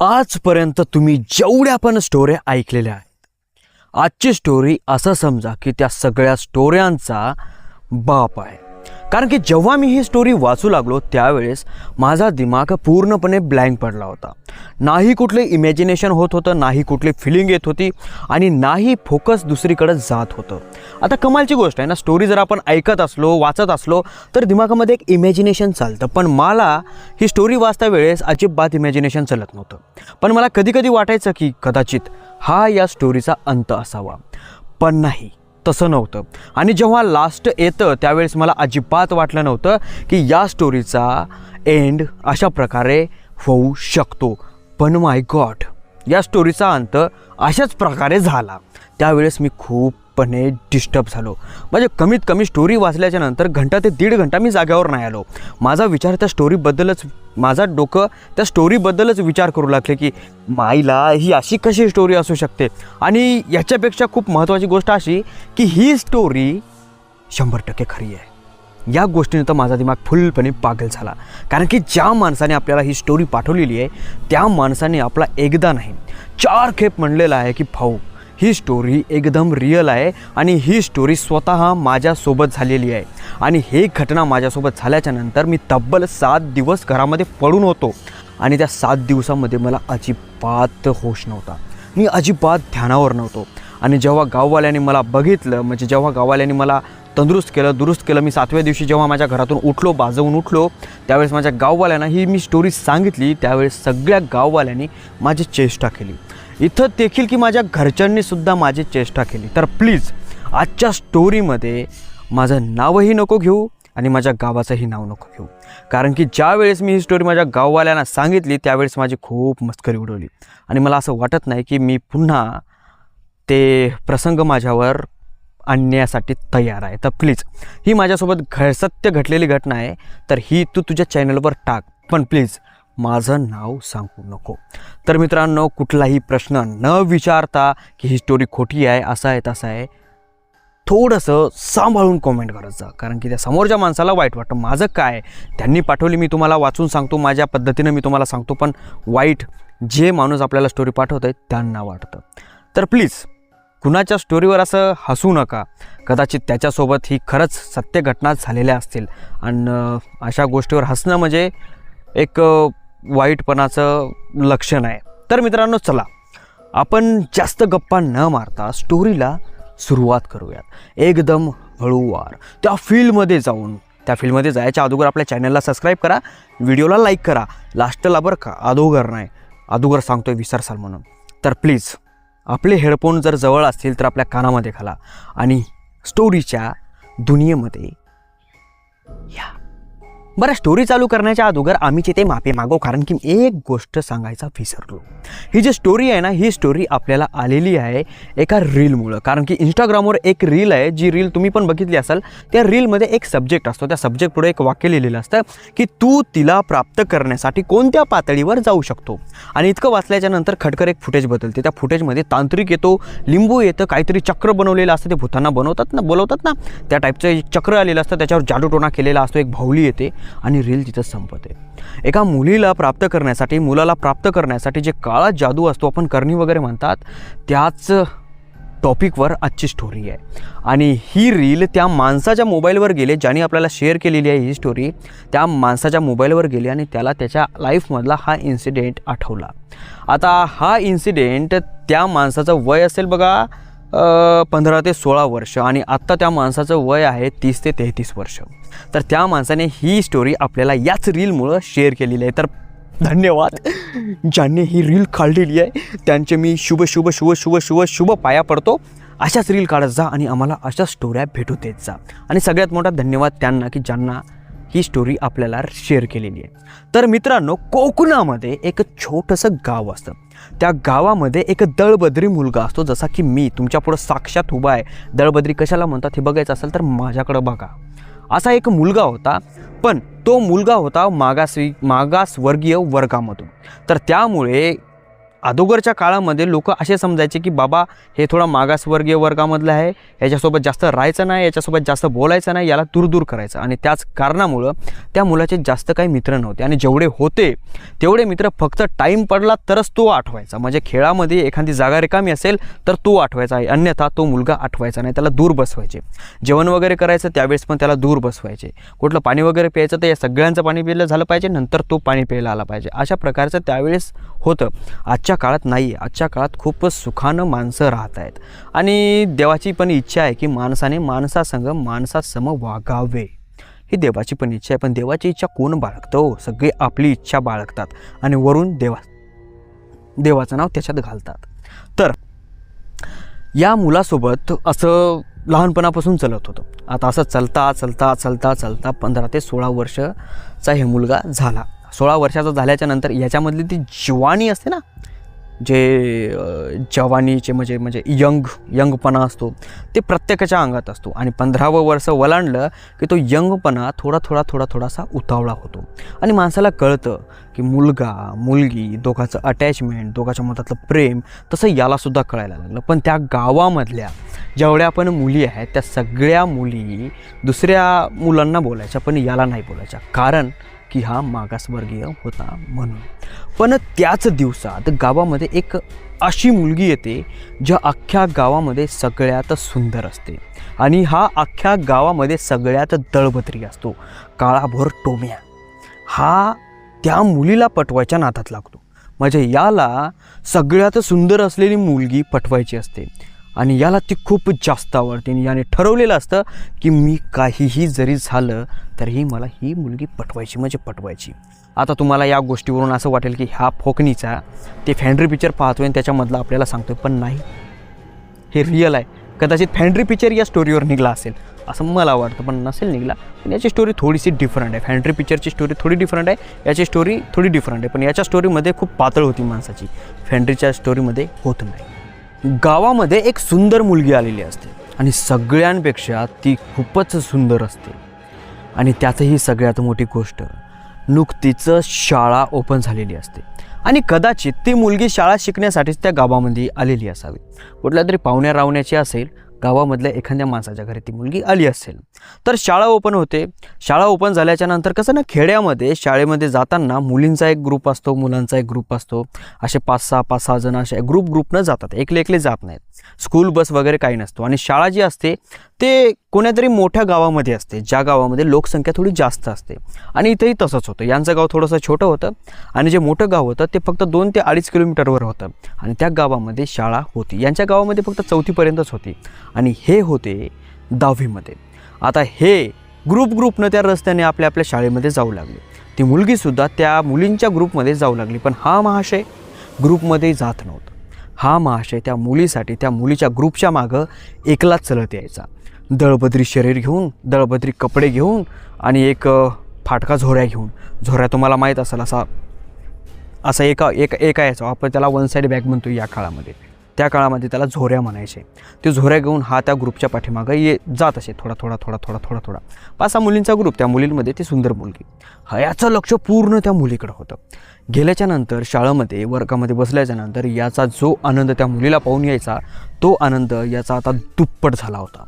आजपर्यंत तुम्ही जेवढ्या पण स्टोऱ्या ऐकलेल्या आहेत आजची स्टोरी असं समजा की त्या सगळ्या स्टोऱ्यांचा बाप आहे. कारण की जेव्हा मी ही स्टोरी वाचू लागलो त्यावेळेस माझा दिमाग पूर्णपणे ब्लँक पडला होता. नाही कुठले इमॅजिनेशन होत होतं नाही कुठली फिलिंग येत होती आणि नाही फोकस दुसरीकडे जात होतं. आता कमालची गोष्ट आहे ना स्टोरी जर आपण ऐकत असलो वाचत असलो तर दिमागामध्ये एक इमॅजिनेशन चालतं. पण मला ही स्टोरी वाचता वेळेस अजिबात इमॅजिनेशन चालत नव्हतं. पण मला कधी कधी वाटायचं की कदाचित हा या स्टोरीचा अंत असावा. पण नाही. तसं नव्हतं. आणि जेव्हा लास्ट येतं त्यावेळेस मला अजिबात वाटलं नव्हतं की या स्टोरीचा एंड अशा प्रकारे होऊ शकतो. पण माय गॉड या स्टोरीचा अंत अशाच प्रकारे झाला. त्यावेळेस मी खूप पूर्णपणे डिस्टर्ब झालो. म्हणजे कमीत कमी स्टोरी वाचल्याच्या नंतर घंटा ते दीड घंटा मी जाग्यावर नाही आलो. माझा विचार त्या स्टोरीबद्दलच माझा डोकं त्या स्टोरीबद्दलच विचार करू लागले की माईला ही अशी कशी स्टोरी असू शकते? आणि याच्यापेक्षा खूप महत्त्वाची गोष्ट अशी की ही स्टोरी शंभर टक्के खरी आहे. या गोष्टीने तर माझा दिमाग फुलपणे पागल झाला. कारण की ज्या माणसाने आपल्याला ही स्टोरी पाठवलेली आहे त्या माणसाने आपला एकदा नाही चार खेप म्हणलेला आहे की भाऊ ही स्टोरी एकदम रिअल आहे आणि ही स्टोरी स्वतः माझ्यासोबत झालेली आहे. आणि हे घटना माझ्यासोबत झाल्याच्यानंतर मी तब्बल सात दिवस घरामध्ये पडून होतो आणि त्या सात दिवसामध्ये मला अजिबात होश नव्हता. मी अजिबात ध्यानावर नव्हतो. आणि जेव्हा गाववाल्यांनी मला बघितलं म्हणजे जेव्हा गाववाल्यांनी मला तंदुरुस्त केलं दुरुस्त केलं मी सातव्या दिवशी जेव्हा माझ्या घरातून उठलो बाजवून उठलो त्यावेळेस माझ्या गाववाल्यांना ही मी स्टोरी सांगितली त्यावेळेस सगळ्या गाववाल्यांनी माझी चेष्टा केली. इथं देखील की माझ्या घरच्यांनीसुद्धा माझी चेष्टा केली. तर प्लीज आजच्या स्टोरीमध्ये माझं नावही नको घेऊ आणि माझ्या गावाचंही नाव नको घेऊ. कारण की ज्यावेळेस मी ही स्टोरी माझ्या गाववाल्यांना सांगितली त्यावेळेस माझी खूप मस्करी उडवली. आणि मला असं वाटत नाही की मी पुन्हा ते प्रसंग माझ्यावर आणण्यासाठी तयार आहे. तर प्लीज ही माझ्यासोबत घ सत्य घडलेली घटना आहे तर ही तू तुझ्या चॅनलवर टाक. पण प्लीज माझं नाव सांगू नको. तर मित्रांनो कुठलाही प्रश्न न विचारता की ही स्टोरी खोटी आहे असं आहे तसं आहे थोडंसं सांभाळून कॉमेंट करायचं कारण की त्या समोरच्या माणसाला वाईट वाटतं. माझं काय त्यांनी पाठवली मी तुम्हाला वाचून सांगतो माझ्या पद्धतीनं मी तुम्हाला सांगतो पण वाईट जे माणूस आपल्याला स्टोरी पाठवत आहे त्यांना वाटतं. तर प्लीज कुणाच्या स्टोरीवर असं हसू नका. कदाचित त्याच्यासोबत ही खरंच सत्य घटना झालेल्या असतील. आणि अशा गोष्टीवर हसणं म्हणजे एक वाईटपणाचं लक्षण आहे. तर मित्रांनो चला. आपण जास्त गप्पा न मारता स्टोरीला सुरुवात करूयात. एकदम हळूवार. त्या फील्डमध्ये जाऊन त्या फील्डमध्ये जायच्या अगोदर आपल्या चॅनलला सबस्क्राईब करा. व्हिडिओला लाईक करा. लास्टला बरं का अदोगर नाही. अदोगर सांगतोय विसरसाल म्हणून. तर प्लीज आपले हेडफोन जर जवळ असतील तर आपल्या कानामध्ये घाला आणि स्टोरीच्या दुनियेमध्ये या. बरं स्टोरी चालू करण्याच्या अगोदर आम्ही तिथे माफी मागो कारण की एक गोष्ट सांगायचा विसरलो. ही जी स्टोरी आहे ना ही स्टोरी आपल्याला आलेली आहे एका रीलमुळं कारण की इंस्टाग्रामवर एक रील आहे जी रील तुम्ही पण बघितली असाल त्या रीलमध्ये एक सब्जेक्ट असतो. त्या सब्जेक्ट पुढे एक वाक्य लिहिलेलं असतं की तू तिला प्राप्त करण्यासाठी कोणत्या पातळीवर जाऊ शकतो? आणि इतकं वाचल्याच्या नंतर खटकर एक फुटेज बदलते. त्या फुटेजमध्ये तांत्रिक येतो लिंबू येतं काहीतरी चक्र बनवलेलं असतं ते भूतांना बनवतात ना बोलवतात ना त्या टाईपचं एक चक्र आलेलं असतं त्याच्यावर जादूटोणा केलेला असतो एक भावली येते. आणि रील तिथं संपते. एका मुलीला प्राप्त करण्यासाठी मुलाला प्राप्त करण्यासाठी जे काळा जादू असतो आपण करणी वगैरे म्हणतात त्याच टॉपिकवर आजची स्टोरी आहे. आणि ही रील त्या माणसाच्या मोबाईलवर गेले ज्याने आपल्याला शेअर केलेली आहे ही स्टोरी त्या माणसाच्या मोबाईलवर गेली आणि त्याला त्याच्या लाईफमधला हा इन्सिडेंट आठवला. आता हा इन्सिडेंट त्या माणसाचं वय असेल बघा पंधरा ते सोळा वर्ष आणि आत्ता त्या माणसाचं वय आहे तीस ते तेहतीस वर्ष. तर त्या माणसाने ही स्टोरी आपल्याला याच रीलमुळं शेअर केलेली आहे. तर धन्यवाद. ज्यांनी ही रील काढलेली आहे त्यांचे मी शुभ शुभ शुभ शुभ शुभ शुभ पाया पडतो. अशाच रील काढत जा आणि आम्हाला अशा स्टोऱ्या भेटू देत जा. आणि सगळ्यात मोठा धन्यवाद त्यांना की ज्यांना ही स्टोरी आपल्याला शेअर केलेली आहे. तर मित्रांनो कोकणामध्ये एक छोटंसं गाव असतं. त्या गावामध्ये एक दळबद्री मुलगा असतो जसा की मी तुमच्यापुढं साक्षात उभा आहे. दळबद्री कशाला म्हणतात हे बघायचं असेल तर माझ्याकडं बघा. असा एक मुलगा होता पण तो मुलगा होता मागास मागासवर्गीय वर्गामधून. तर त्यामुळे अगोदरच्या काळामध्ये लोक असे समजायचे की बाबा हे थोडा मागासवर्गीय वर्गामधलं आहे याच्यासोबत जास्त राहायचं नाही याच्यासोबत जास्त बोलायचं नाही याला दूर दूर करायचं. आणि त्याच कारणामुळं त्या मुलाचे जास्त काही मित्र नव्हते. आणि जेवढे होते तेवढे मित्र फक्त टाईम पडला तरच तो आठवायचा. म्हणजे खेळामध्ये एखादी जागा रिकामी असेल तर तो आठवायचा आहे. अन्यथा तो मुलगा आठवायचा नाही. त्याला दूर बसवायचे. जेवण वगैरे करायचं त्यावेळेस पण त्याला दूर बसवायचे. कुठलं पाणी वगैरे प्यायचं तर या सगळ्यांचं पाणी प्यायलं झालं पाहिजे नंतर तो पाणी प्यायला आला पाहिजे. अशा प्रकारचं त्यावेळेस होतं. आजच्या आजच्या काळात नाही आजच्या काळात खूपच सुखानं माणसं राहत आहेत. आणि देवाची पण इच्छा आहे की माणसाने माणसासंग माणसासम वागावे. ही देवाची पण इच्छा आहे पण देवाची इच्छा कोण बाळगतो हो? सगळी सगळे आपली इच्छा बाळगतात आणि वरून देवा देवाचं नाव त्याच्यात घालतात. तर या मुलासोबत असं लहानपणापासून चलत होतं. आता असं चलता चलता चलता चलता पंधरा ते सोळा वर्षचा हे मुलगा झाला. सोळा वर्षाचा झाल्याच्यानंतर याच्यामधली ती जीवाणी असते ना जे जवानीचे म्हणजे म्हणजे यंग यंगपणा असतो ते प्रत्येकाच्या अंगात असतो. आणि पंधरावं वर्ष वलांडलं की तो यंगपणा थोडा थोडा थोडा थोडासा उतावळा होतो. आणि माणसाला कळतं की मुलगा मुलगी दोघाचं अटॅचमेंट दोघाच्या मतातलं प्रेम तसं यालासुद्धा कळायला लागलं. पण त्या गावामधल्या जेवढ्या पण मुली आहेत त्या सगळ्या मुली दुसऱ्या मुलांना बोलायच्या पण याला नाही बोलायच्या. कारण की हा मागासवर्गीय होता म्हणून. पण त्याच दिवसात गावामध्ये एक अशी मुलगी येते ज्या अख्ख्या गावामध्ये सगळ्यात सुंदर असते. आणि हा अख्ख्या गावामध्ये सगळ्यात दळबत्री असतो. काळाभोर टोम्या. हा त्या मुलीला पटवायच्या नादात लागतो. म्हणजे याला सगळ्यात सुंदर असलेली मुलगी पटवायची असते. आणि याला ती खूप जास्त आवडते. आणि याने ठरवलेलं असतं की मी काहीही जरी झालं तरीही मला ही मुलगी पटवायची म्हणजे पटवायची. आता तुम्हाला या गोष्टीवरून असं वाटेल की हा फोकणीचा ते फॅन्ड्री पिक्चर पाहतोय आणि त्याच्यामधलं आपल्याला सांगतोय पण नाही हे रिअल आहे. कदाचित फॅन्ड्री पिक्चर या स्टोरीवर निघला असेल. असं मला वाटतं पण नसेल निघला पण याची स्टोरी थोडीशी डिफरंट आहे. फॅन्ड्री पिक्चरची स्टोरी थोडी डिफरंट आहे याची स्टोरी थोडी डिफरंट आहे. पण याच्या स्टोरीमध्ये खूप पातळ होती माणसाची. फॅन्ड्रीच्या स्टोरीमध्ये होत नाही. गावामध्ये एक सुंदर मुलगी आलेली असते आणि सगळ्यांपेक्षा ती खूपच सुंदर असते. आणि त्यातही सगळ्यात मोठी गोष्ट नुकतीच शाळा ओपन झालेली असते. आणि कदाचित ती मुलगी शाळा शिकण्यासाठीच त्या गावामध्ये आलेली असावी. कुठल्या तरी पाहुण्या रावण्याची असेल गावामधल्या एखाद्या माणसाच्या घरी ती मुलगी आली असेल. तर शाळा ओपन होते. शाळा ओपन झाल्याच्यानंतर कसं ना खेड्यामध्ये शाळेमध्ये जाताना मुलींचा एक ग्रुप असतो मुलांचा एक ग्रुप असतो. असे पाच सहा पाच सहा जण असे ग्रुप ग्रुपनं जातात. एकले एकले जात नाहीत. स्कूल बस वगैरे काही नसतो. आणि शाळा जी असते ते कोण्यातरी मोठ्या गावामध्ये असते. ज्या गावामध्ये लोकसंख्या थोडी जास्त असते. आणि इथंही तसंच होतं. यांचं गाव थोडंसं छोटं होतं. आणि जे मोठं गाव होतं ते फक्त दोन ते अडीच किलोमीटरवर होतं. आणि त्या गावामध्ये शाळा होती. यांच्या गावामध्ये फक्त चौथीपर्यंतच होती. आणि हे होते दहावीमध्ये. आता हे ग्रुप ग्रुपनं त्या रस्त्याने आपल्या आपल्या शाळेमध्ये जाऊ लागले. ती मुलगीसुद्धा त्या मुलींच्या ग्रुपमध्ये जाऊ लागली. पण हा महाशय ग्रुपमध्ये जात नव्हता. हा महाशय त्या मुलीसाठी त्या मुलीच्या ग्रुपच्या मागं एकलाच चलत यायचा. दळबद्री शरीर घेऊन दळबद्री कपडे घेऊन आणि एक फाटका झोऱ्या घेऊन. झोऱ्या तुम्हाला माहीत असेल असा असा एका एक एका यायचो आपण त्याला वन साईड बॅग म्हणतो या काळामध्ये. त्या काळामध्ये त्याला झोऱ्या म्हणायचे. ते झोऱ्या घेऊन हा त्या ग्रुपच्या पाठीमागं ये जात असे थोडा थोडा थोडा थोडा थोडा थोडा. पाच सहा मुलींचा ग्रुप त्या मुलींमध्ये ती सुंदर मुलगी. हा याचं लक्ष पूर्ण त्या मुलीकडं होतं. गेल्याच्यानंतर शाळेमध्ये वर्गामध्ये बसल्याच्या नंतर याचा जो आनंद त्या मुलीला पाहून यायचा तो आनंद याचा आता दुप्पट झाला होता.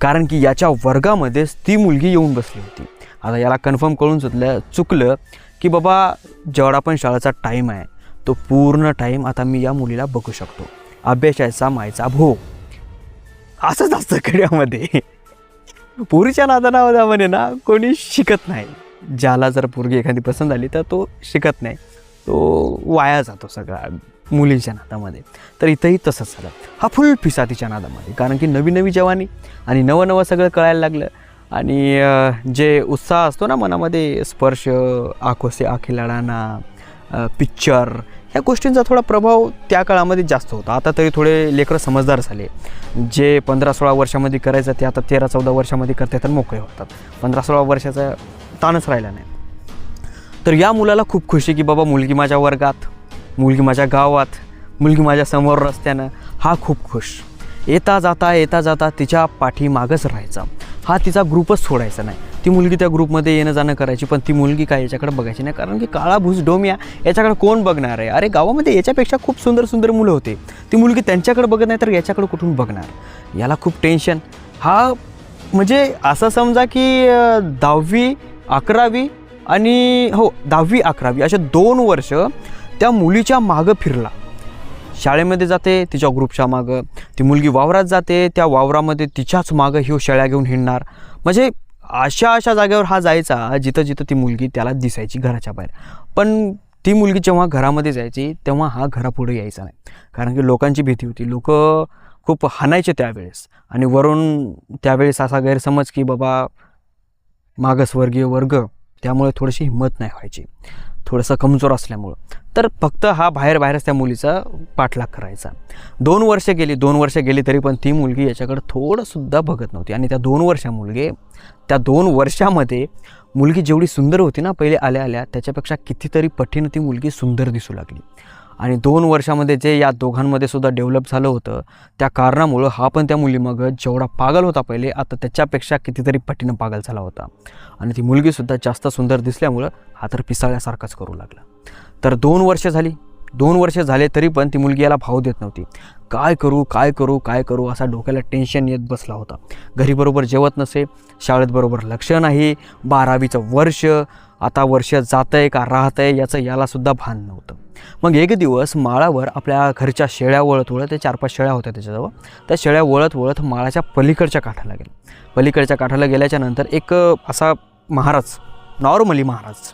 कारण की याच्या वर्गामध्येच ती मुलगी येऊन बसली होती. आता याला कन्फर्म कळून चुकलं चुकलं की बाबा जेवढा पण शाळेचा टाईम आहे तो पूर्ण टाईम आता मी या मुलीला बघू शकतो. अभ्यासाचा मायचा भो असंच असतं खेड्यामध्ये. पोरीच्या नादाना म्हणे ना कोणी शिकत नाही. ज्याला जर पोरगी एखादी पसंत आली तर तो शिकत नाही. तो वाया जातो सगळा. मुलींच्या नादामध्ये. तर इथंही तसंच झालं. हा फुल फिसातीच्या नादामध्ये. कारण की नवी नवी जवानी आणि नवं नवं सगळं कळायला लागलं. आणि जे उत्साह असतो ना मनामध्ये स्पर्श आखोसे आखिलाडाना पिक्चर ह्या गोष्टींचा थोडा प्रभाव त्या काळामध्ये जास्त होता. आता तरी थोडे लेकरं समजदार झाले. जे पंधरा सोळा वर्षामध्ये करायचं ते आता तेरा चौदा वर्षामध्ये करतात तर मोकळे होतात. पंधरा सोळा वर्षाचा ताणच राहिला नाही. तर या मुलाला खूप खुशी की बाबा मुलगी माझ्या वर्गात मुलगी माझ्या गावात मुलगी माझ्यासमोर रस्त्यानं हा खूप खुश. येता जाता येता जाता तिच्या पाठीमागच राहायचा. हा तिचा ग्रुपच सोडायचा नाही. ती मुलगी त्या ग्रुपमध्ये येणं जाणं करायची पण ती मुलगी काय याच्याकडे बघायची नाही. कारण की काळा भूस डोमिया याच्याकडे कोण बघणार आहे? अरे गावामध्ये याच्यापेक्षा खूप सुंदर सुंदर मुलं होते. ती मुलगी त्यांच्याकडे बघत नाही तर याच्याकडे कुठून बघणार? याला खूप टेन्शन. हा म्हणजे असं समजा की दहावी अकरावी आणि हो दहावी अकरावी अशा दोन वर्ष त्या मुलीच्या मागं फिरला. शाळेमध्ये जाते तिच्या ग्रुपच्या मागं. ती मुलगी वावरात जाते त्या वावरामध्ये तिच्याच मागं ह्यो शेळ्या घेऊन हिंडणार. म्हणजे अशा अशा जागेवर हा जायचा जिथं जिथं ती मुलगी त्याला दिसायची घराच्या बाहेर. पण ती मुलगी जेव्हा घरामध्ये जायची तेव्हा हा घरापुढे यायचा नाही. कारण की लोकांची भीती होती. लोक खूप हाणायचे त्यावेळेस. आणि वरून त्यावेळेस असा गैरसमज की बाबा मागासवर्गीय वर्ग त्यामुळे थोडीशी हिंमत नाही व्हायची. थोडंसं कमजोर असल्यामुळं. तर फक्त हा बाहेर बाहेरच त्या मुलीचा पाठलाग करायचा. दोन वर्ष गेली दोन वर्ष गेली तरी पण ती मुलगी याच्याकडं थोडंसुद्धा बघत नव्हती. आणि त्या दोन वर्षा मुलगे त्या दोन वर्षामध्ये मुलगी जेवढी सुंदर होती ना पहिले आल्या आल्या त्याच्यापेक्षा कितीतरी पटीनं ती मुलगी सुंदर दिसू लागली. आणि दोन वर्षामध्ये जे या दोघांमध्ये सुद्धा डेव्हलप झालं होतं त्या कारणामुळं हा पण त्या मुलीमागं जेवढा पागल होता पहिले आता त्याच्यापेक्षा कितीतरी पटीनं पागल झाला होता. आणि ती मुलगीसुद्धा जास्त सुंदर दिसल्यामुळं हा तर पिसाळ्यासारखाच करू लागला. तर दोन वर्ष झाली. दोन वर्ष झाले तरी पण ती मुलगी याला भाव देत नव्हती. काय करू काय करू काय करू असा डोक्याला टेन्शन येत बसला होता. घरी बरोबर जेवत नसे शाळेत बरोबर लक्ष नाही बारावीचं वर्ष आता वर्ष जातं आहे का राहतं आहे याचं यालासुद्धा भान नव्हतं. मग एक दिवस माळावर आपल्या घरच्या शेळ्या वळत वळत ते चार पाच शेळ्या होत्या त्याच्याजवळ त्या शेळ्या वळत वळत माळाच्या पलीकडच्या काठाला गेल्या. पलीकडच्या काठाला गेल्याच्यानंतर एक असा महाराज नॉर्मली महाराज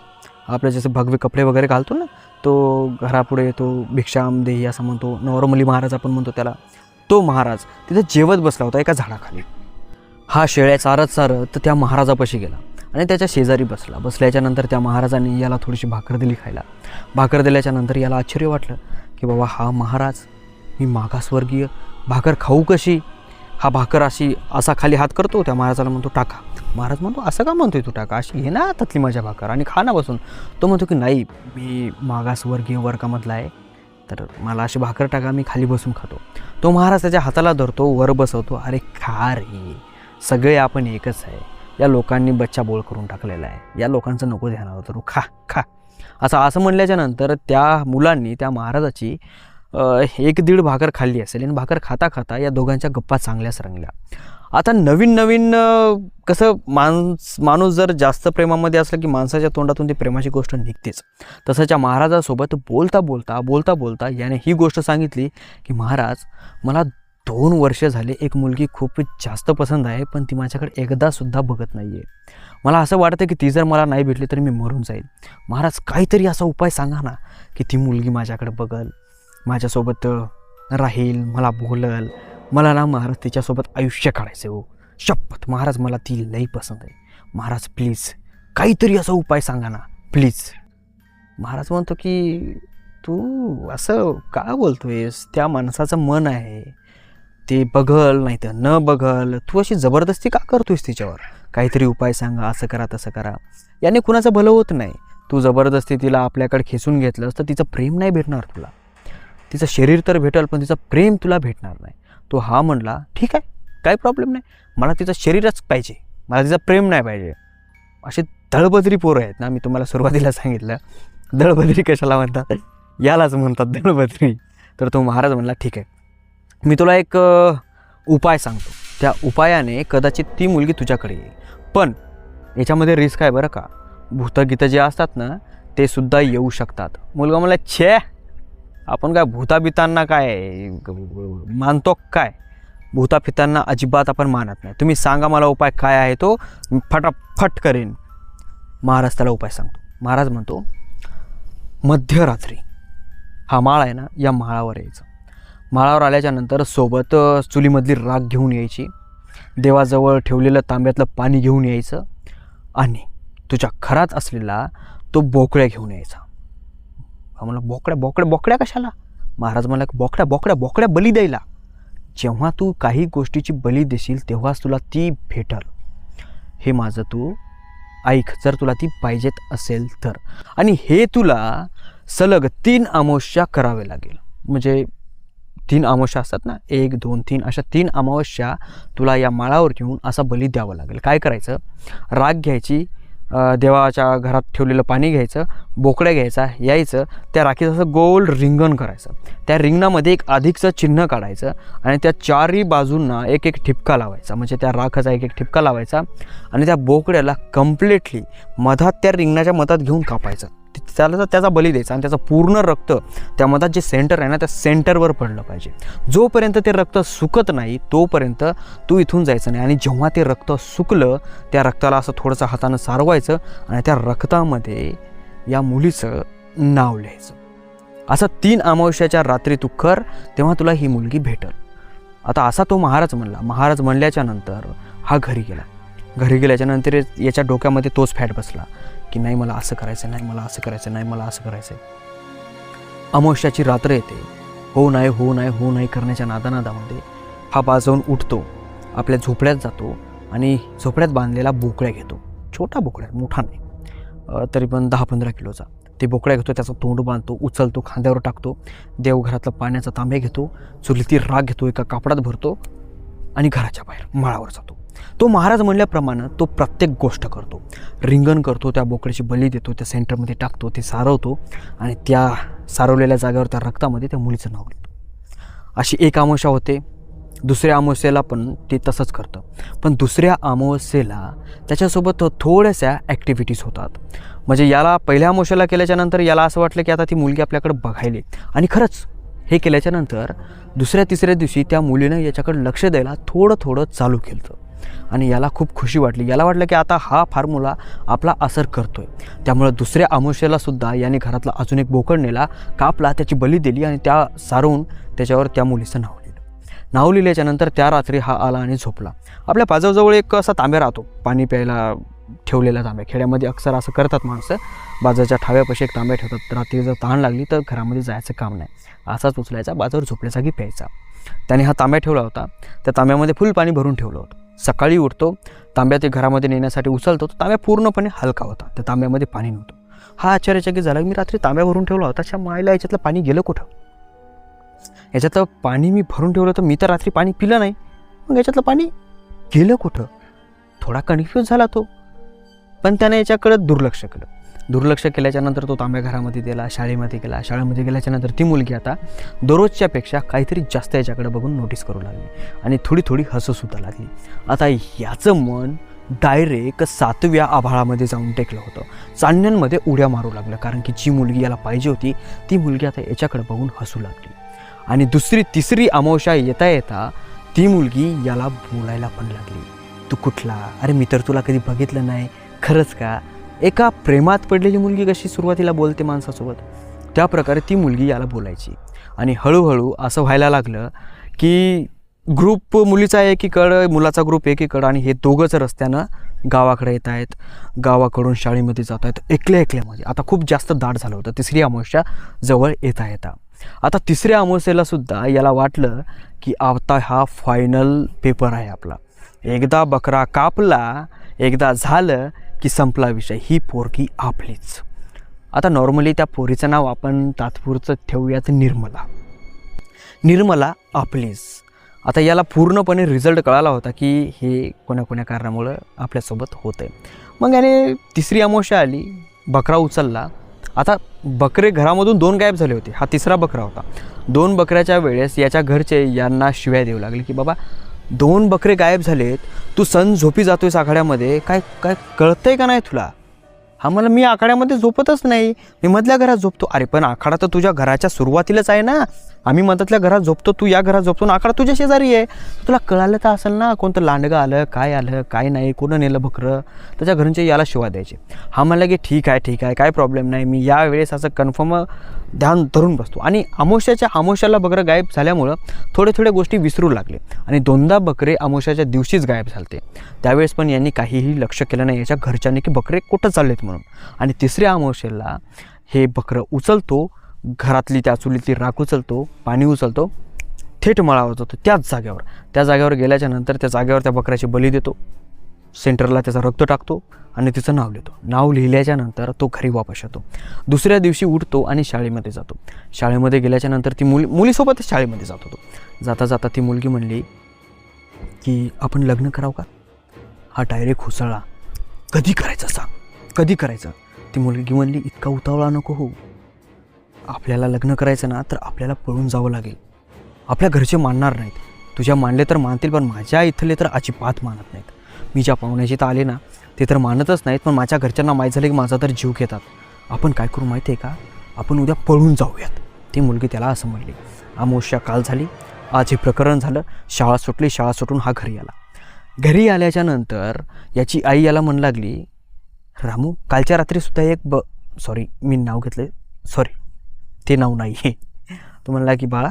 आपले जसे भगवे कपडे वगैरे घालतो ना तो घरापुढे येतो भिक्षाम देही असं म्हणतो नॉर्मली महाराज आपण म्हणतो त्याला. तो महाराज तिथं जेवत बसला होता एका झाडाखाली. हा शेळ्या चारत चारत त्या महाराजापाशी गेला आणि त्याच्या शेजारी बसला. बसल्याच्यानंतर त्या महाराजांनी याला थोडीशी भाकर दिली खायला. भाकर दिल्याच्यानंतर याला आश्चर्य वाटलं की बाबा हा महाराज मी मागासवर्गीय भाकर खाऊ कशी? हा भाकर अशी असा खाली हात करतो? त्या महाराजाला म्हणतो टाका. महाराज म्हणतो असं का म्हणतोय तू टाका? अशी घे ना हातातली माझ्या भाकर. आणि खा ना बसून तो म्हणतो की नाही मी मागासवर्गीय वर्गामधला आहे तर मला अशी भाकर टाका मी खाली बसून खातो. तो महाराज त्याच्या हाताला धरतो वर बसवतो अरे खा रे सगळे आपण एकच आहे. या लोकांनी बच्चा बोळ करून टाकलेला आहे. या लोकांचं नको ध्यान होतं तू खा खा. असं असं म्हणल्याच्या नंतर त्या मुलांनी त्या महाराजाची एक दीड भाकर खाल्ली असेल. आणि भाकर खाता खाता या दोघांच्या गप्पा चांगल्याच रंगल्या. आता नवीन नवीन कसं माणस माणूस जर जास्त प्रेमामध्ये असलं की माणसाच्या तोंडातून ती प्रेमाची गोष्ट निघतेच. तसंच्या महाराजासोबत बोलता बोलता बोलता बोलता याने ही गोष्ट सांगितली की महाराज मला दोन वर्ष झाले एक मुलगी खूप जास्त पसंत आहे पण ती माझ्याकडे एकदासुद्धा बघत नाही आहे मला असं वाटतं की ती जर मला नाही भेटली तर मी मरून जाईल. महाराज काहीतरी असा उपाय सांगा ना की ती मुलगी माझ्याकडे बघल माझ्यासोबत राहील मला बोलल मला ना महाराज तिच्यासोबत आयुष्य काढायचं हो. शपथ. महाराज मला ती लई पसंत आहे. महाराज प्लीज काहीतरी असा उपाय सांगा ना. प्लीज महाराज म्हणतो की तू असं का बोलतोयस? त्या माणसाचं मन आहे. ते बघल नाही तर न बघल. तू अशी जबरदस्ती का करतोयस तिच्यावर? काहीतरी उपाय सांगा असं करा तसं करा. याने कुणाचं भलं होत नाही. तू जबरदस्ती तिला आपल्याकडे खेचून घेतलंस तर तिचं प्रेम नाही भेटणार तुला. तिचं शरीर तर भेटल पण तिचं प्रेम तुला भेटणार नाही. तो हा म्हणला ठीक आहे काही प्रॉब्लेम नाही. मला तिचं शरीरच पाहिजे. मला तिचं प्रेम नाही पाहिजे. असे दळबदरी पोरं आहेत ना मी तुम्हाला सुरुवातीला सांगितलं. दळबदरी कशाला म्हणतात? यालाच म्हणतात दळबदरी. तर तो महाराज म्हणला ठीक आहे. मी तुला एक उपाय सांगतो. त्या उपायाने कदाचित ती मुलगी तुझ्याकडे येईल. पण याच्यामध्ये रिस्क आहे बरं का. भूतगीतं जे असतात ना ते सुद्धा येऊ शकतात. मुलगा मला छे आपण काय भूताबितांना काय मानतो काय? भूताफितांना अजिबात आपण मानत नाही. तुम्ही सांगा मला उपाय काय आहे तो? फटाफट करेन. महाराज त्याला उपाय सांगतो. महाराज म्हणतो मध्यरात्री. हा माळ आहे ना या माळावर यायचं. माळावर आल्याच्यानंतर सोबत चुलीमधली राख घेऊन यायची. देवाजवळ ठेवलेलं तांब्यातलं पाणी घेऊन यायचं. आणि तुझ्या घरात असलेला तो बोकळ्या घेऊन यायचा. मला म्हणला बोकड्या बोकड्या बोकड्या कशाला? महाराज म्हणला बोकड्या बोकड्या बोकड्या बली द्यायला. जेव्हा तू काही गोष्टीची बली देशील तेव्हाच तुला ती भेटल. हे माझं तू ऐक जर तुला ती पाहिजेत असेल तर. आणि हे तुला सलग तीन अमावस्या करावे लागेल. म्हणजे तीन अमावस्या असतात ना एक दोन तीन अशा तीन अमावस्या तुला या माळावर घेऊन असा बली द्यावा लागेल. काय करायचं? राग घ्यायची देवाच्या घरात ठेवलेलं पाणी घ्यायचं बोकड्या घ्यायचा यायचं त्या राखीचं असं गोल रिंगण करायचं. त्या रिंगणामध्ये एक अधिकचं चिन्ह काढायचं आणि त्या चारही बाजूंना एक एक ठिपका लावायचा. म्हणजे त्या राखाचा एक एक ठिपका लावायचा आणि त्या बोकड्याला कम्प्लिटली मधात त्या रिंगणाच्या मधात घेऊन कापायचं. त्याला त्याचा बली द्यायचा आणि त्याचं पूर्ण रक्त त्या मधात जे सेंटर आहे ना त्या सेंटरवर पडलं पाहिजे. जोपर्यंत ते रक्त सुकत नाही तोपर्यंत तू इथून जायचं नाही. आणि जेव्हा ते रक्त सुकलं त्या रक्ताला असं थोडंसं हातानं सारवायचं आणि त्या रक्तामध्ये या मुलीचं नाव लिहायचं. असं तीन अमावस्याच्या रात्री तू कर तेव्हा तुला ही मुलगी भेटल. आता असा तो महाराज म्हणला. महाराज म्हणल्याच्या नंतर हा घरी गेला. घरी गेल्याच्यानंतर याच्या डोक्यामध्ये तोच फॅट बसला. की नाही मला असं करायचं नाही मला असं करायचं नाही मला असं करायचं आहे अमावश्याची रात्र येते. हो नाही हो नाही हो नाही करण्याच्या नादानादामध्ये हा बाजवून उठतो आपल्या झोपड्यात जातो आणि झोपड्यात बांधलेला बोकड्या घेतो. छोटा बोकड्या मोठा नाही. तरी पण दहा पंधरा किलोचा. ते बोकड्या घेतो त्याचं तोंड बांधतो उचलतो खांद्यावर टाकतो देवघरातलं पाण्याचा तांबे घेतो चुलीतील राग घेतो एका कापडात भरतो आणि घराच्या बाहेर माळावर जातो. तो महाराज म्हणल्याप्रमाणे तो प्रत्येक गोष्ट करतो. रिंगण करतो त्या बोकड्याची बली देतो त्या सेंटरमध्ये टाकतो ते सारवतो आणि त्या सारवलेल्या जागेवर त्या रक्तामध्ये त्या मुलीचं नाव लिहितो अशी एक अमावस्या होते. दुसऱ्या अमावस्येला पण ते तसंच करतं. पण दुसऱ्या अमावस्येला त्याच्यासोबत थोड्याशा ॲक्टिव्हिटीज होतात. म्हणजे याला पहिल्या अमावस्येला केल्याच्यानंतर याला असं वाटलं की आता ती मुलगी आपल्याकडे बघायली. आणि खरंच हे केल्याच्यानंतर दुसऱ्या तिसऱ्या दिवशी त्या मुलीनं याच्याकडे लक्ष द्यायला थोडं थोडं चालू केलं आणि याला खूप खुशी वाटली. याला वाटलं की आता हा फॉर्म्युला आपला असर करतो आहे त्यामुळं दुसऱ्या अमावस्येला सुद्धा याने घरातला अजून एक बोकड नेला कापला त्याची बली दिली आणि त्या सारून त्याच्यावर त्या मुलीचं नाव लिहिलं. नाव लिहिल्याच्यानंतर त्या रात्री हा आला आणि झोपला. आपल्या पाजाजवळ एक असा तांब्या राहतो. पाणी प्यायला ठेवलेला तांब्या. खेड्यामध्ये अक्सर असं करतात माणसं. बाजाच्या ठाव्यापाशी एक तांब्या ठेवतात. रात्री जर तहान लागली तर घरामध्ये जायचं काम नाही. असाच उचलायचा बाजावर झोपल्यासाठी प्यायचा. त्याने हा तांब्या ठेवला होता. त्या तांब्यामध्ये फुल पाणी भरून ठेवलं होतं. सकाळी उठतो तांब्या ते घरामध्ये नेण्यासाठी उचलतो तो तांब्या पूर्णपणे हलका होता. त्या तांब्यामध्ये पाणी नव्हतं. हा आश्चर्यचकित झाला मी रात्री तांब्या भरून ठेवला होता अशा मायला याच्यातलं पाणी गेलं कुठं? याच्यातलं पाणी मी भरून ठेवलं तर मी तर रात्री पाणी पिलं नाही. मग याच्यातलं पाणी गेलं कुठं? थोडा कन्फ्यूज झाला तो. पण त्याने याच्याकडं दुर्लक्ष केलं. दुर्लक्ष केल्याच्यानंतर तो तांब्या घरामध्ये गेला शाळेमध्ये गेला. शाळेमध्ये गेल्याच्यानंतर ती मुलगी आता दररोजच्यापेक्षा काहीतरी जास्त याच्याकडे बघून नोटीस करू लागली आणि थोडी थोडी हसूसुद्धा लागली. आता याचं मन डायरेक्ट सातव्या आभाळामध्ये जाऊन टेकलं होतं. चांदण्यांमध्ये उड्या मारू लागलं कारण की जी मुलगी याला पाहिजे होती ती मुलगी आता याच्याकडे बघून हसू लागली. आणि दुसरी तिसरी अमावस्या येता येता ती मुलगी याला बोलायला पण लागली. तू कुठला? अरे मी तर तुला कधी बघितलं नाही. खरंच का? एका प्रेमात पडलेली मुलगी कशी सुरुवातीला बोलते माणसासोबत? त्या प्रकारे ती मुलगी याला बोलायची. आणि हळूहळू असं व्हायला लागलं की ग्रुप मुलीचा एकीकडं मुलाचा ग्रुप एकीकडं आणि हे दोघंच रस्त्यानं गावाकडे येत आहेत. गावाकडून शाळेमध्ये जात आहेत. एकल्या एकल्यामध्ये आता खूप जास्त दाट झालं होतं. तिसरी अमावस्या जवळ येता येता. आता तिसऱ्या अमावस्येला सुद्धा याला वाटलं की आता हा फायनल पेपर आहे आपला. एकदा बकरा कापला एकदा झालं की संपला विषय. ही पोरगी आपलीच. आता नॉर्मली त्या पोरीचं नाव आपण तात्पुरतं ठेवूयात निर्मला. निर्मला आपलीच. आता याला पूर्णपणे रिझल्ट कळाला होता की हे कोण्या कोण्या कारणामुळं आपल्यासोबत होतं आहे मग याने तिसरी अमोशा आली बकरा उचलला. आता बकरे घरामधून दोन गायब झाले होते. हा तिसरा बकरा होता. दोन बकऱ्याच्या वेळेस याच्या घरचे यांना शिव्या देऊ लागले की बाबा दोन बकरे गायब झालेत. तू सण झोपी जातोय आखाड्यामध्ये. काय काय कळतंय का नाही तुला? हा मला मी आखाड्यामध्ये झोपतच नाही. मी मधल्या घरात झोपतो. अरे पण आखाडा तर तुझ्या घराच्या सुरुवातीलाच आहे ना? आम्ही मधातल्या घरात झोपतो तू या घरात झोपतो आकडा तुझ्या शेजारी आहे. तुला कळालं तर असेल ना कोणतं लांडगं आलं काय आलं काय नाही कोणं नेलं बकरं त्याच्या घरचे याला शिवा द्यायचे. हा म्हणला की ठीक आहे ठीक आहे काय प्रॉब्लेम नाही मी यावेळेस असं कन्फर्म ध्यान धरून बसतो. आणि अमावस्याच्या अमावस्याला बकरं गायब झाल्यामुळं थोडे थोडे गोष्टी विसरू लागले. आणि दोनदा बकरे अमावस्याच्या दिवशीच गायब झालते. त्यावेळेस पण यांनी काहीही लक्ष केलं नाही याच्या घरच्यांनी की बकरे कुठं चाललेत म्हणून. आणि तिसऱ्या अमावस्येला हे बकरं उचलतो घरातली त्या चुलीतली राख उचलतो पाणी उचलतो थेट मळावर जातो त्याच जागेवर. त्या जागेवर गेल्याच्यानंतर त्या जागेवर त्या बकऱ्याची बली देतो सेंटरला त्याचा रक्त टाकतो आणि तिचं नाव लिहितो. नाव लिहिल्याच्या नंतर तो घरी वापस येतो. दुसऱ्या दिवशी उठतो आणि शाळेमध्ये जातो. शाळेमध्ये गेल्याच्यानंतर ती मुली मुलीसोबतच शाळेमध्ये जात होतो. जाता जाता ती मुलगी म्हणली की आपण लग्न करावं का? हा डायरेक्ट हुसळला कधी करायचं सांग? कधी करायचं? ती मुलगी म्हणली इतका उतावळा नको हो आपल्याला लग्न करायचं ना तर आपल्याला पळून जावं लागेल. आपल्या घरचे मानणार नाहीत. तुझ्या मानले तर मानतील पण माझ्या इथले तर अजिबात मानत नाहीत. मी ज्या पाहुण्याची तर आले ना ते तर मानतच नाहीत पण माझ्या घरच्यांना माहीत झालं की माझा तर जीव घेतात. आपण काय करू माहिती आहे का? आपण उद्या पळून जाऊयात. ती मुलगी त्याला असं म्हणली. अमावस्या काल झाली आज हे प्रकरण झालं शाळा सुटली शाळा सुटून हा घरी आला. घरी आल्याच्यानंतर याची आई याला म्हणू लागली रामू कालच्या रात्रीसुद्धा एक ब सॉरी मी नाव घेतलं सॉरी ते नाव नाही आहे तो म्हणला की बाळा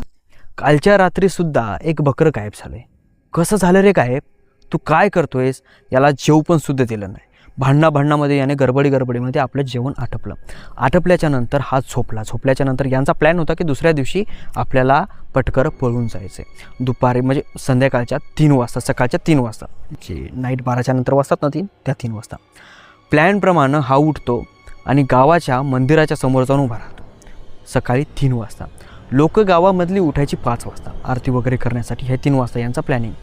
कालच्या रात्रीसुद्धा एक बकरं गायब झालं आहे कसं झालं रे गायब? तू काय करतोयस? याला जेव पण सुद्धा दिलं नाही. भांडणा भांडणामध्ये याने गडबडी गडबडीमध्ये आपलं जेवण आटपलं. आटपल्याच्या नंतर हा झोपला. झोपल्याच्या नंतर यांचा प्लॅन होता की दुसऱ्या दिवशी आपल्याला पटकर पळून जायचं आहे दुपारी म्हणजे संध्याकाळच्या तीन वाजता सकाळच्या तीन वाजता. जे नाईट बाराच्या नंतर वाजतात ना तीन? त्या तीन वाजता. प्लॅनप्रमाणे हा उठतो आणि गावाच्या मंदिराच्या समोर जाऊन उभा राहतो. सकाळी तीन वाजता. लोक गावामधली उठायची पाच वाजता. आरती वगैरे करण्यासाठी हे तीन वाजता यांचा प्लॅनिंग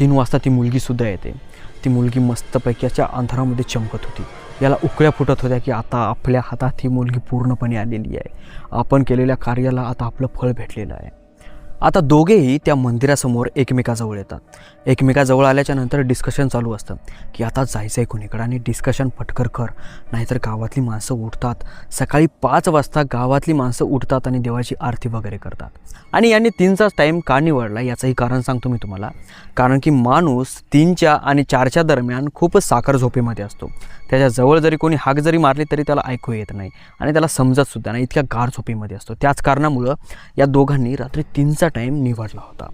तीन वाजता ती मुलगीसुद्धा येते. ती मुलगी मस्तपैकी अशा अंधारामध्ये चमकत होती. याला उकळ्या फुटत होत्या की आता आपल्या हातात ही मुलगी पूर्णपणे आलेली आहे. आपण केलेल्या कार्याला आता आपलं फळ भेटलेलं आहे. आता दोघेही त्या मंदिरासमोर एकमेकाजवळ येतात. एकमेकाजवळ आल्याच्यानंतर डिस्कशन चालू असतं. की आता जायचं आहे कोणीकडं आणि डिस्कशन पटकर कर. नाहीतर गावातली माणसं उठतात सकाळी पाच वाजता गावातली माणसं उठतात आणि देवाची आरती वगैरे करतात. आणि यांनी तीनचाच टाईम का निवडला याचंही कारण सांगतो मी तुम्हाला. कारण की माणूस तीनच्या आणि चारच्या दरम्यान खूपच साखर झोपेमध्ये असतो. त्याच्याजवळ जरी कोणी हाक जरी मारली तरी त्याला ऐकू येत नाही. आणि त्याला समजतसुद्धा नाही. इतक्या गार झोपेमध्ये असतो. त्याच कारणामुळं या दोघांनी रात्री तीनचा टाईम निवडला होता.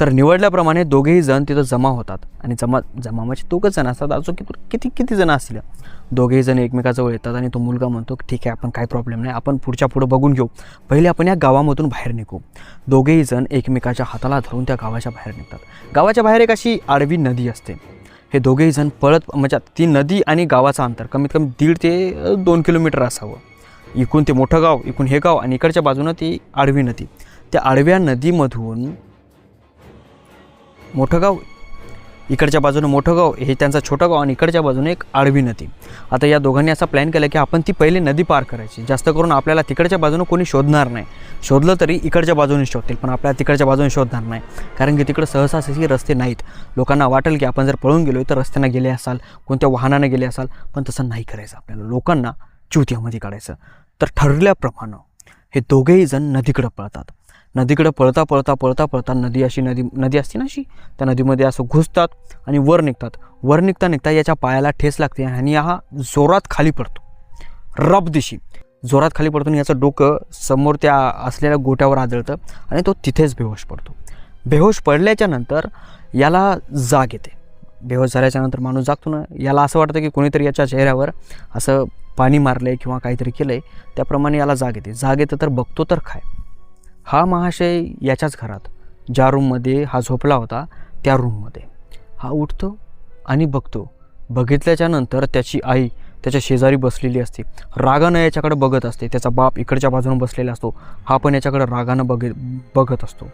तर निवडल्याप्रमाणे दोघेही जण तिथं जमा होतात. आणि जमा जमा म्हणजे दोघंच जण असतात. अजून किती किती किती जण असले दोघेही जण एकमेकाजवळ येतात आणि तो मुलगा म्हणतो ठीक आहे आपण काय प्रॉब्लेम नाही. आपण पुढच्या पुढं बघून घेऊ. पहिले आपण या गावामधून बाहेर निघू. दोघेही जण एकमेकाच्या हाताला धरून त्या गावाच्या बाहेर निघतात. गावाच्या बाहेर एक अशी आडवी नदी असते. हे दोघेही जण पळत म्हणजे ती नदी आणि गावाचं अंतर कमीत कमी दीड ते दोन किलोमीटर असावं. इकडून ते मोठं गाव इकडून हे गाव आणि इकडच्या बाजूनं ती आडवी नदी. त्या आडव्या नदीमधून मोठं गाव इकडच्या बाजूनं मोठं गाव हे त्यांचं छोटं गाव आणि इकडच्या बाजूने एक आडवी नदी. आता या दोघांनी असा प्लॅन केला की आपण ती पहिले नदी पार करायची. जास्त करून आपल्याला तिकडच्या बाजूनं कोणी शोधणार नाही. शोधलं तरी इकडच्या बाजूने शोधतील पण आपल्याला तिकडच्या बाजूने शोधणार नाही. कारण की तिकडं सहसा सहजी रस्ते नाहीत. लोकांना वाटेल की आपण जर पळून गेलो तर रस्त्यानं गेले असाल कोणत्या वाहनानं गेले असाल पण तसं नाही करायचं आपल्याला. लोकांना चुतीयामध्ये काढायचं. तर ठरल्याप्रमाणे हे दोघेही जण नदीकडं पळतात. नदीकडं पळता पळता पळता पळता नदी अशी नदी नदी असते ना अशी त्या नदीमध्ये असं घुसतात आणि वर निघतात. वर निघता निघता याच्या पायाला ठेस लागते आणि हा जोरात खाली पडतो. रब दिशी. जोरात खाली पडतो आणि याचं डोकं समोर त्या असलेल्या गोट्यावर आदळतं आणि तो तिथेच बेहोश पडतो. बेहोश पडल्याच्या नंतर याला जाग येते. बेहोश झाल्याच्यानंतर माणूस जागतो ना याला असं वाटतं की कोणीतरी याच्या चेहऱ्यावर असं पाणी मारलं आहे किंवा काहीतरी केलं आहे त्याप्रमाणे याला जाग येते. जाग येतं तर बघतो तर काय हा महाशय याच्याच घरात. ज्या रूममध्ये हा झोपला होता त्या रूममध्ये हा उठतो आणि बघतो. बघितल्याच्या नंतर त्याची आई त्याच्या शेजारी बसलेली असते. रागानं याच्याकडे बघत असते. त्याचा बाप इकडच्या बाजूनं बसलेला असतो. हा पण याच्याकडे रागानं बघ बघत असतो.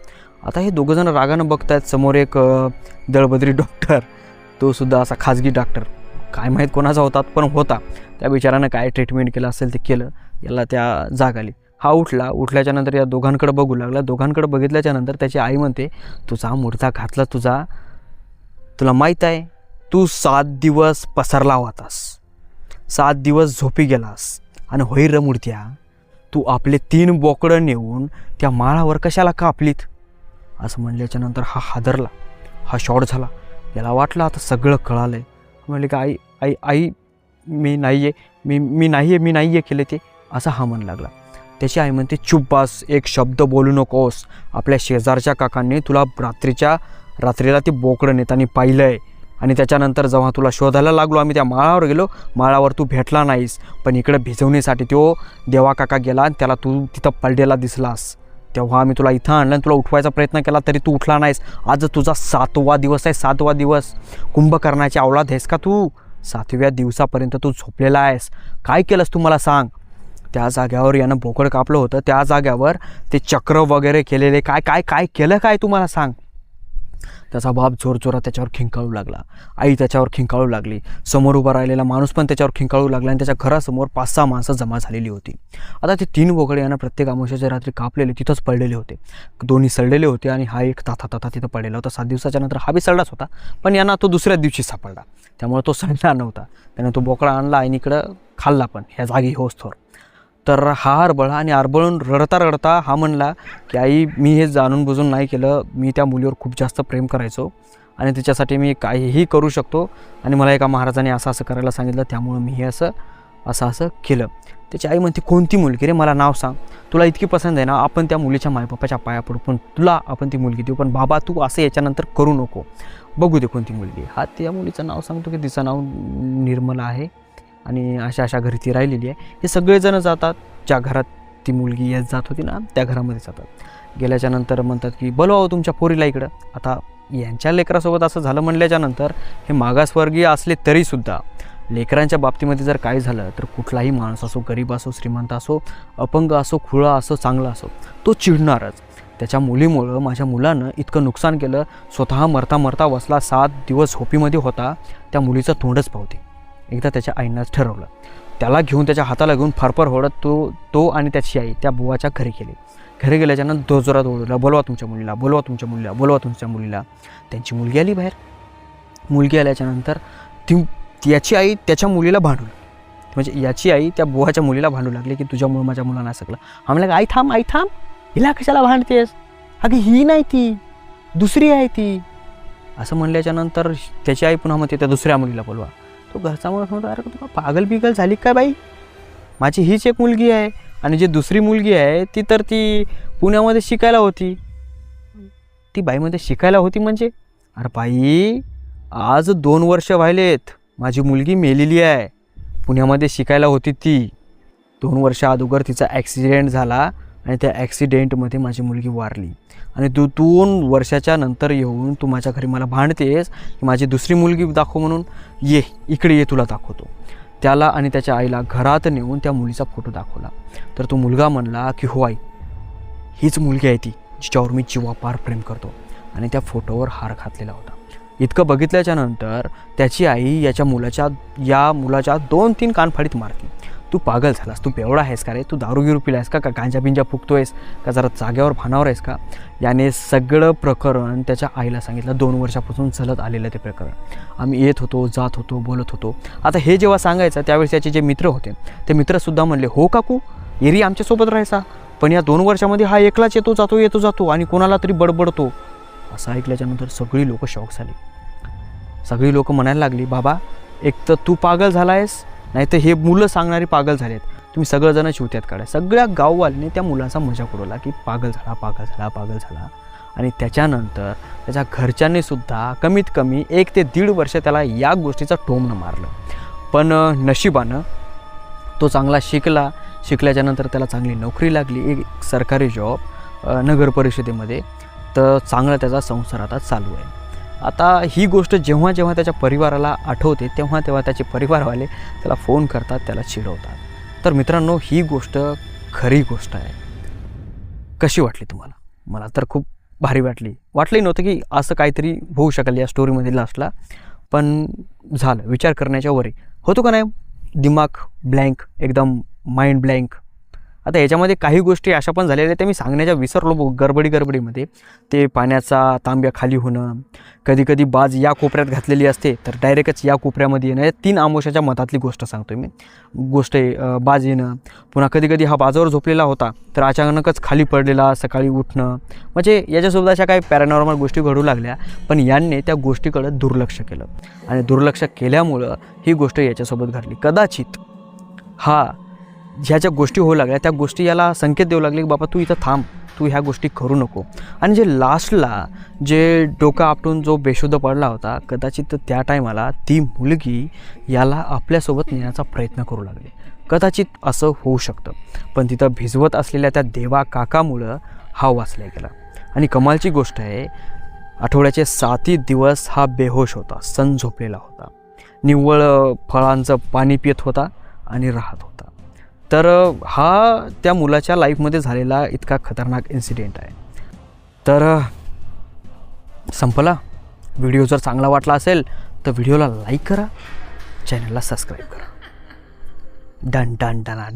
आता हे दोघंजण रागानं बघतायत. समोर एक दळबद्री डॉक्टर तो सुद्धा असा खाजगी डॉक्टर काय माहीत कोणाचा होता पण होता. त्या बिचारानं काय ट्रीटमेंट केलं असेल ते केलं. याला त्या जाग आली हा उठला. उठल्याच्यानंतर या दोघांकडे बघू लागला. दोघांकडे बघितल्याच्यानंतर त्याची आई म्हणते तुझा मुर्दा घातला तुझा. तुला माहीत आहे तू सात दिवस पसरला होतास. सात दिवस झोपी गेलास. आणि होई र मूर्त्या तू आपले तीन बोकडं नेऊन त्या माळावर कशाला कापलीत? असं म्हणल्याच्यानंतर हा हादरला. हा शॉर्ट झाला. याला वाटलं आता सगळं कळालं आहे म्हणले की आई आई आई मी नाही आहे मी मी नाही आहे मी नाही आहे केले ते. असं हा म्हण लागला. त्याची आई म्हणते चुप बास एक शब्द बोलू नकोस. आपल्या शेजारच्या काकांनी तुला रात्रीच्या रात्रीला ते बोकडं नेतानी पाहिलं आहे आणि त्याच्यानंतर जेव्हा तुला शोधायला लागलो आम्ही त्या माळावर गेलो. माळावर तू भेटला नाहीस. पण इकडं भिजवण्यासाठी तो देवा काका गेला आणि त्याला तू तिथं पलडेला दिसलास. तेव्हा आम्ही तुला इथं आणलं आणि तुला उठवायचा प्रयत्न केला तरी तू उठला नाहीस. आज तुझा सातवा दिवस आहे सातवा दिवस. कुंभकर्णाची अवलाद आहेस का तू? सातव्या दिवसापर्यंत तू झोपलेला आहेस. काय केलंस तू मला सांग. त्या जाग्यावर यानं बोकड कापलं होतं. त्या जाग्यावर ते चक्र वगैरे केलेले काय काय काय केलं काय तू मला सांग? त्याचा बाप जोरजोरात त्याच्यावर खिंकाळू लागला. आई त्याच्यावर खिंकाळू लागली. समोर उभा राहिलेला माणूस पण त्याच्यावर खिंकाळू लागला आणि त्याच्या घरासमोर पाच सहा माणसं जमा झालेली होती. आता ते तीन बोकडे यांना प्रत्येक आमुष्याच्या रात्री कापलेले तिथंच पडलेले होते. दोन्ही सडलेले होते आणि हा एक ताथा ताथा तिथं पडलेला होता. सात दिवसाच्या नंतर हा बी सडलाच होता. पण यांना तो दुसऱ्या दिवशी सापडला. त्यामुळे तो सडला नव्हता. त्याने तो बोकडा आणला आणि इकडं खाल्ला पण. ह्या जागी होस्तोर तर हा हरबळा आणि आरबळून रडता रडता हा म्हणला की आई मी हे जाणून बुजून नाही केलं. मी त्या मुलीवर खूप जास्त प्रेम करायचो आणि तिच्यासाठी मी काहीही करू शकतो आणि मला एका महाराजाने असं असं करायला सांगितलं त्यामुळं मी हे असं असं असं केलं. त्याची आई म्हणते कोणती मुलगी रे? मला नाव सांग. तुला इतकी पसंत आहे ना? आपण त्या मुलीच्या मायबापाच्या पाया पडू. पण तुला आपण ती मुलगी देऊ. पण बाबा तू असं याच्यानंतर करू नको. बघू दे कोणती मुलगी हा त्या मुलीचं नाव सांगतो की तिचं नाव निर्मला आहे. आणि अशा अशा घरी ती राहिलेली आहे. हे सगळेजण जातात. ज्या घरात ती मुलगी येत जात होती ना त्या घरामध्ये जातात. गेल्याच्यानंतर म्हणतात की बोलवा हो तुमच्या पोरीला इकडं. आता यांच्या लेकरासोबत असं झालं म्हणल्याच्या नंतर हे मागासवर्गीय असले तरीसुद्धा लेकरांच्या बाबतीमध्ये जर काय झालं तर कुठलाही माणूस असो गरीब असो श्रीमंत असो अपंग असो खुळा असो चांगला असो तो चिडणारच. त्याच्या मुलीमुळं माझ्या मुलानं इतकं नुकसान केलं स्वतः मरता मरता वसला सात दिवस झोपीमध्ये होता त्या मुलीचं तोंडच पावते. एकदा त्याच्या आईनंच ठरवलं. त्याला घेऊन त्याच्या हाताला घेऊन फारफार ओढत तो तो आणि त्याची आई त्या बुवाच्या घरी गेले. घरी गेल्याच्यानं दोजोरात ओढला बोलवा तुमच्या मुलीला बोलवा तुमच्या मुलीला बोलवा तुमच्या मुलीला. त्यांची मुलगी आली बाहेर. मुलगी आल्याच्यानंतर ती याची आई त्याच्या मुलीला भांडू लागली. म्हणजे याची आई त्या बुवाच्या मुलीला भांडू लागली की तुझ्यामुळं माझ्या मुलांना सगळं. आम्हाला आई थांब आई थांब. हिला कशाला भांडतेस? अगं ही नाही ती. दुसरी आहे ती. असं म्हणल्याच्यानंतर त्याची आई पुन्हा म्हणते त्या दुसऱ्या मुलीला बोलवा. तो घरचा माणूस म्हणतो अरे तुला पागल बिगल झाली काय बाई? माझी हीच एक मुलगी आहे आणि जी दुसरी मुलगी आहे ती तर ती पुण्यामध्ये शिकायला होती. ती बाईमध्ये शिकायला होती म्हणजे? अरे बाई आज दोन वर्ष व्हायलेत माझी मुलगी मेलेली आहे पुण्यामध्ये शिकायला होती ती. दोन वर्ष अगोदर तिचा ॲक्सिडेंट झाला आणि त्या ॲक्सिडेंटमध्ये माझी मुलगी वारली. आणि तू दोन वर्षाच्या नंतर येऊन तू माझ्या घरी मला भांडतेस की माझी दुसरी मुलगी दाखव म्हणून. ये इकडे ये तुला दाखवतो. त्याला आणि त्याच्या आईला घरात नेऊन त्या मुलीचा फोटो दाखवला. तर तो मुलगा म्हणला की हो आई हीच मुलगी आहे ती जिच्यावर मी जीवापार प्रेम करतो. आणि त्या फोटोवर हार घातलेला होता. इतकं बघितल्याच्या नंतर त्याची आई याच्या मुलाच्या या मुलाच्या दोन तीन कानफाडीत मारते तू पागल झालास तू बेवडा आहेस का रे? तू दारू गिरू पिलायस का? का गांजा बिंजा फुकतोयस? का जरा जाग्यावर भानावर आहेस का? याने सगळं प्रकरण त्याच्या आईला सांगितलं. दोन वर्षापासून चलत आलेलं ते प्रकरण. आम्ही येत होतो जात होतो बोलत होतो. आता हे जेव्हा सांगायचं त्यावेळेस त्याचे जे मित्र होते ते मित्रसुद्धा म्हणले हो काकू एरी आमच्यासोबत राहायचा. पण या दोन वर्षामध्ये हा एकलाच येतो जातो येतो जातो आणि कोणाला तरी बडबडतो. असं ऐकल्याच्यानंतर सगळी लोकं शॉक झाली. सगळी लोकं म्हणायला लागली बाबा एक तर तू पागल झाला आहेस नाही तर हे मुलं सांगणारे पागल झालेत. तुम्ही सगळेजण शिवत्यात काढा. सगळ्या गाववाल्याने त्या मुलाचा मजाक उडवला की पागल झाला पागल झाला पागल झाला. आणि त्याच्यानंतर त्याच्या घरच्यांनी सुद्धा कमीत कमी एक ते दीड वर्ष त्याला या गोष्टीचं टोमणं मारलं. पण नशिबानं तो चांगला शिकला. शिकल्याच्यानंतर त्याला चांगली नोकरी लागली एक सरकारी जॉब नगर परिषदेमध्ये. तर चांगला त्याचा संसार आता चालू आहे. आता ही गोष्ट जेव्हा जेव्हा त्याच्या परिवाराला आठवते तेव्हा तेव्हा त्याचे परिवारवाले त्याला फोन करतात त्याला चिडवतात. तर मित्रांनो ही गोष्ट खरी गोष्ट आहे. कशी वाटली तुम्हाला? मला तर खूप भारी वाटली. वाटलंही नव्हतं की असं काहीतरी होऊ शकेल या स्टोरीमध्ये लास्टला पण झालं. विचार करण्याच्या वरी. होतो का नाही? दिमाग ब्लँक एकदम माइंड ब्लँक आता याच्यामध्ये काही गोष्टी अशा पण झालेल्या आहेत त्या मी सांगण्याच्या विसरलो गडबडी गडबडीमध्ये. ते पाण्याचा तांब्या खाली होणं कधी कधी बाज या कोपऱ्यात घातलेली असते तर डायरेक्टच या कोपऱ्यामध्ये येणं या तीन आमोशाच्या मतातली गोष्ट सांगतोय मी. गोष्ट बाज येणं. पुन्हा कधी कधी हा बाजावर झोपलेला होता तर अचानकच खाली पडलेला सकाळी उठणं. म्हणजे याच्यासोबत अशा काही पॅरानॉर्मल गोष्टी घडू लागल्या पण यांनी त्या गोष्टीकडं दुर्लक्ष केलं. आणि दुर्लक्ष केल्यामुळं ही गोष्ट याच्यासोबत घडली. कदाचित हा ह्या ज्या गोष्टी होऊ लागल्या त्या गोष्टी याला संकेत देऊ लागले की बाबा तू इथं थांब तू ह्या गोष्टी करू नको. आणि जे लास्टला जे डोकं आपटून जो बेशुद्ध पडला होता कदाचित त्या टायमाला ती मुलगी याला आपल्यासोबत नेण्याचा प्रयत्न करू लागली. कदाचित असं होऊ शकतं. पण तिथं भिजवत असलेल्या त्या देवा काकामुळं हा वाचला गेला. आणि कमालची गोष्ट आहे आठवड्याचे सातही दिवस हा बेहोश होता सण झोपलेला होता. निव्वळ फळांचं पाणी पित होता आणि राहत होता. तर हा त्या मुलाच्या लाईफमध्ये झालेला इतका खतरनाक इन्सिडेंट आहे. तर संपला. व्हिडिओ जर चांगला वाटला असेल तर व्हिडिओला लाईक करा. चॅनलला सबस्क्राईब करा. Done done done.